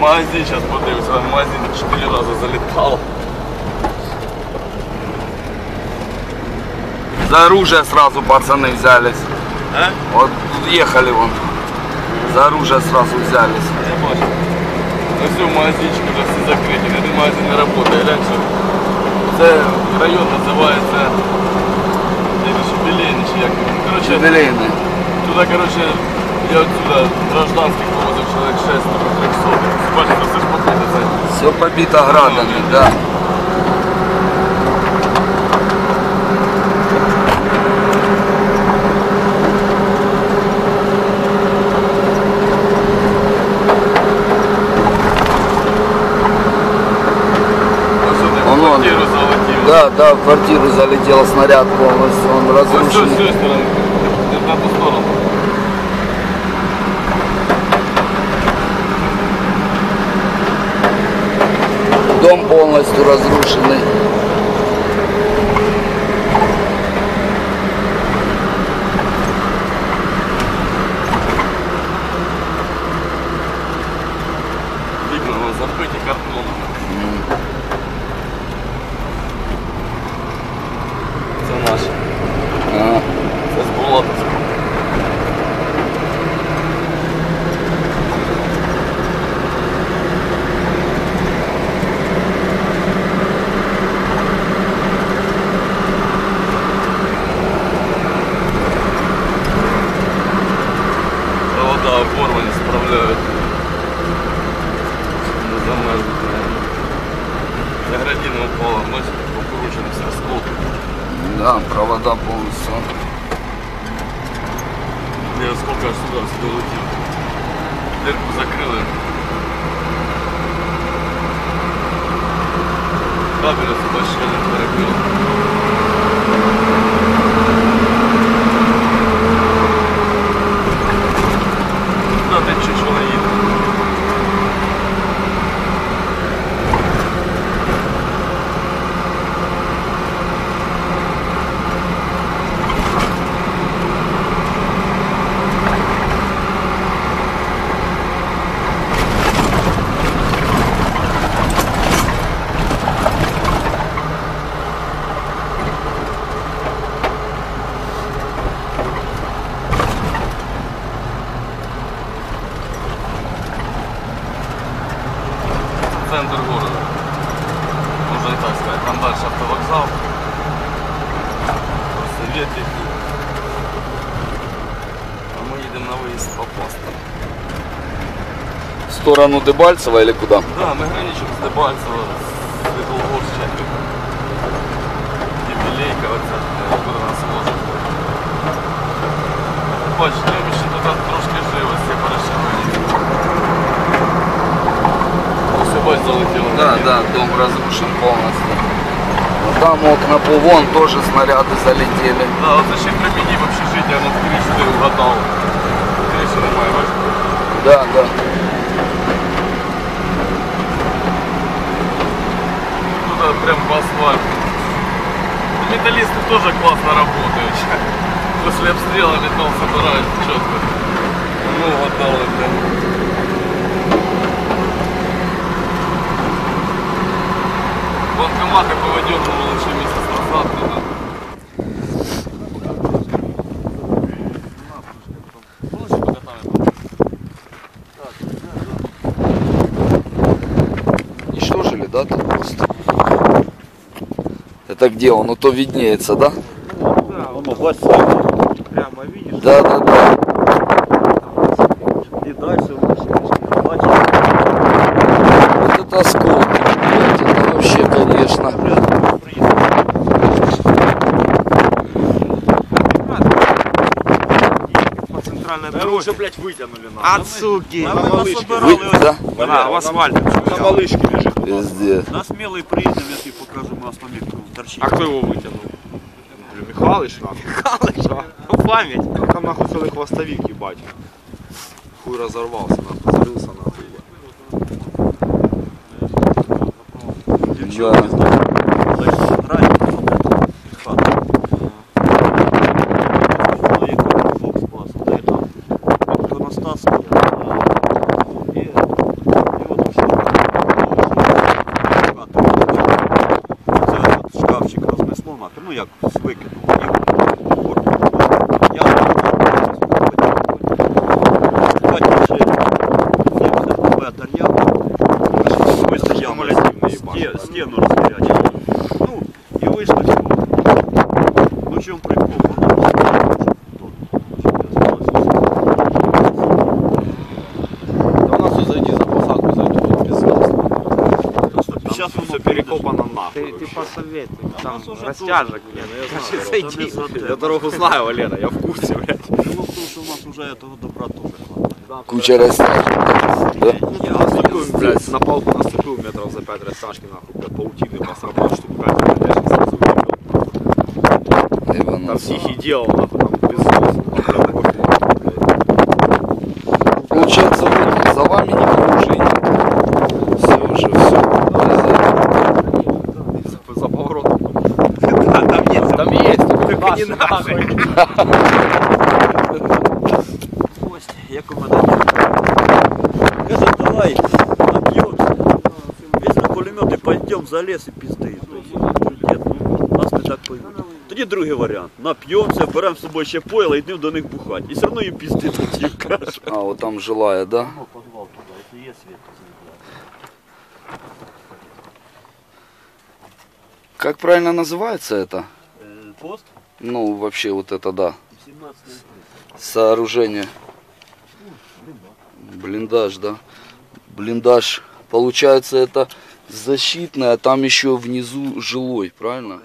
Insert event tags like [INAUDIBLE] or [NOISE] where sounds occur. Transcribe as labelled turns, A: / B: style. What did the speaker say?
A: Магазин сейчас подивився, в магазин 4 рази залітало.
B: За оружие сразу пацаны взялись.
A: А?
B: Вот ехали вон. За оружие сразу взялись.
A: Я бачу. Ну все, магазинчики вже всі закриті, ні один магазин не працює. Раніше це район називається Білейний чи як. Короче,
B: Юбилейные.
A: туди, короче, я отсюда гражданських повозив чоловік 6 по 300. Бачите, все ж походу це.
B: Все побито градами, да.
A: Ось вони
B: Вон
A: в
B: он.
A: квартиру залетів.
B: Да, да, в квартиру залетел снаряд полностью, он
A: Ось з цієї
B: разрушен.
A: сторони. Не на ту сторону.
B: Дом полностью разрушенный.
A: Покручены все осколки.
B: да, провода полностью.
A: Я сколько аж сюда сюда летів. Дирку закрили. Кабеля сюди ще дальше автовокзал. Советик. А мы едем на выезд по посту.
B: В сторону Дебальцева или куда?
A: Да, мы граничим с Дебальцево, с Светлогорсчем. Там
B: окна вон тоже снаряды залетели.
A: Да, от ще при мені в общежитті, воно в криші ти угадав. Криші немає, бачиш?
B: Да, да.
A: Туда прям по асфальту. Металлисты тоже классно работают. [LAUGHS] После обстрела металл собирают четко. Ну, отдал им, Да. Банкоматы повыдергивал еще месяц назад. туда.
B: Уничтожили, да, тут просто? Это где он? Ну то виднеется, да?
C: Да, он. Прямо видишь,
B: Да, да, да.
C: и дальше выше, бачиш.
B: Вот это осколки. блядь, Это вообще, конечно.
C: По центральной
D: Да
C: дороге.
D: уже, блядь, вытянули нам.
C: От суки.
D: На малышке.
B: Вы, да?
C: Да, в асфальте.
D: На малышке лежит.
B: Везде.
C: На смелый приедем, я тебе покажу, мы автомобиль торчит.
D: А кто его вытянул? Блин, Михалыч нахуй.
C: Михалыч,
D: Да.
C: память.
D: Там нахуй целый хвостовик, ебать. Хуй разорвался, нахуй, зарылся нахуй. ебать.
B: Да.
C: Ну як 70 метр я вийшов я сте- стіну розпорядження. Ну, і цього. Ну, в чому прикол?
D: Да у нас зайди за посадку, зайди тут без нас.
C: Просто
E: Ты,
D: нахуй.
E: ты посоветуй, там
C: нас уже
E: растяжек зайди.
D: Я дорогу знаю, Валера, я в курсе, блядь.
C: Дело в том, что у нас уже этого добра тоже хватает.
B: Куча растяжек.
D: Я наступил, блядь, на палку наступил метров за 5 растяжки, нахуй, блядь, паутины посрабал, штук 5, блядь, сразу. Там
B: Иванов.
D: тихий делал, нахуй, там без носу, блядь, пофиг, блядь.
B: Получается, вот за вами никого уже нет. Все уже, все.
D: За- За поворотом.
C: Да, там есть.
D: Там есть, только не наши.
C: Кость, як у мене Каже, давай напьемся. Візьми пулемет і пойдем за лес і пізди. Дід, ну, нас не так поймуть. Тоді другий варіант. Нап'ємося, беремо з собою ще поїла і йдемо до них бухати. І все одно їм пізди тоді каже.
B: А, вот там жилая, да?
C: Ну, подвал туди, якщо є світ,
B: Как правильно называется это?
C: Пост?
B: Ну, вообще вот это, да.
C: 17
B: Сооружение. Блиндаж, да? Блиндаж. Получается, это защитное, а там еще внизу жилой, правильно?